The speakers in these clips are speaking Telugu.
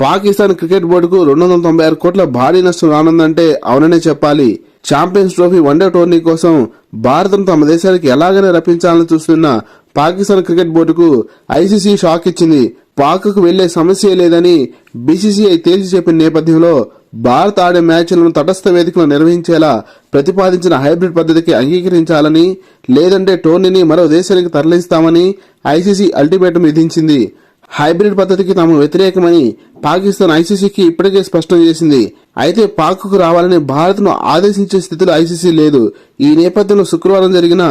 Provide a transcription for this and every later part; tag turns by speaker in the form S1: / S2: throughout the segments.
S1: పాకిస్తాన్ క్రికెట్ బోర్డుకు రెండు వందల తొంభై ఆరు కోట్ల భారీ నష్టం రానుందంటే అవుననే చెప్పాలి. ఛాంపియన్స్ ట్రోఫీ వన్డే టోర్నీ కోసం భారతం తమ దేశానికి ఎలాగైనా రప్పించాలని చూస్తున్న పాకిస్తాన్ క్రికెట్ బోర్డుకు ఐసీసీ షాక్ ఇచ్చింది. పాక్కు వెళ్ళే సమస్య లేదని బీసీసీఐ తేల్చి చెప్పిన నేపథ్యంలో భారత్ ఆడే మ్యాచ్లను తటస్థ వేదికలో నిర్వహించేలా ప్రతిపాదించిన హైబ్రిడ్ పద్ధతికి అంగీకరించాలని లేదంటే టోర్నీని మరో దేశానికి తరలిస్తామని ఐసీసీ అల్టిమేటం విధించింది. హైబ్రిడ్ పద్ధతికి తాము వ్యతిరేకమని పాకిస్తాన్ ఐసీసీకి ఇప్పటికే స్పష్టం చేసింది. అయితే పాక్కు రావాలని భారత్ను ఆదేశించే స్థితిలో ఐసీసీ లేదు. ఈ నేపథ్యంలో శుక్రవారం జరిగిన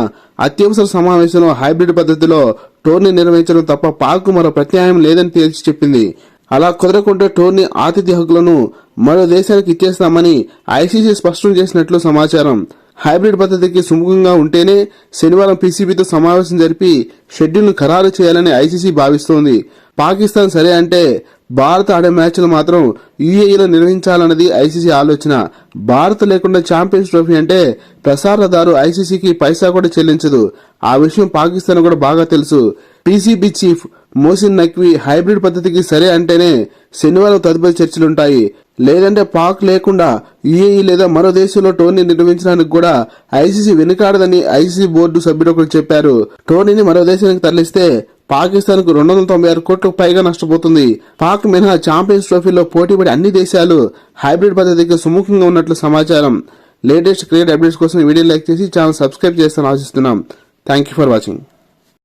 S1: అత్యవసర సమావేశంలో హైబ్రిడ్ పద్ధతిలో టోర్నీ నిర్వహించడం తప్ప పాక్ మరో ప్రత్యాయం లేదని తేల్చి చెప్పింది. అలా కుదరకుంటే టోర్నీ ఆతిథ్య హక్కులను మరో దేశానికి ఇచ్చేస్తామని ఐసీసీ స్పష్టం చేసినట్లు సమాచారం. హైబ్రిడ్ పద్ధతికి సుముఖంగా ఉంటేనే శనివారం పీసీబీతో సమావేశం జరిపి షెడ్యూల్ను ఖరారు చేయాలని ఐసీసీ భావిస్తోంది. పాకిస్తాన్ సరే అంటే భారత్ ఆడే మ్యాచ్లు మాత్రం యూఏఈలో నిర్వహించాలన్నది ఐసీసీ ఆలోచన. భారత్ లేకుండా ఛాంపియన్స్ ట్రోఫీ అంటే ప్రసారదారు ఐసీసీకి పైసా కూడా చెల్లించదు. ఆ విషయం పాకిస్తాన్ కూడా బాగా తెలుసు. PCB chief Mohsin Naqvi hybrid పద్ధతికి సరే అంటేనే శనివారం తదుపరి చర్చలుంటాయి. లేదంటే పాక్ లేకుండా యుఏఈ లేదా మరో దేశంలో టోర్నీ నిర్వహించడానికి కూడా ఐసీసీ వెనుకాడదని ఐసీసీ బోర్డు సభ్యుడు ఒకరు చెప్పారు. టోర్నీని మరో దేశానికి తరలిస్తే పాకిస్తాన్కు రెండు వందల తొంభై ఆరు కోట్లకు పైగా నష్టపోతుంది. పాక్ మినహా ఛాంపియన్స్ ట్రోఫీలో పోటీపడి అన్ని దేశాలు హైబ్రిడ్ పద్ధతికి సుముఖంగా ఉన్నట్లు సమాచారం. లేటెస్ట్ క్రికెట్ అప్డేట్స్ కోసం వీడియో లైక్ చేసి ఛానల్ సబ్స్క్రైబ్ చేస్తాను ఆశిస్తున్నాం. Thank you for watching.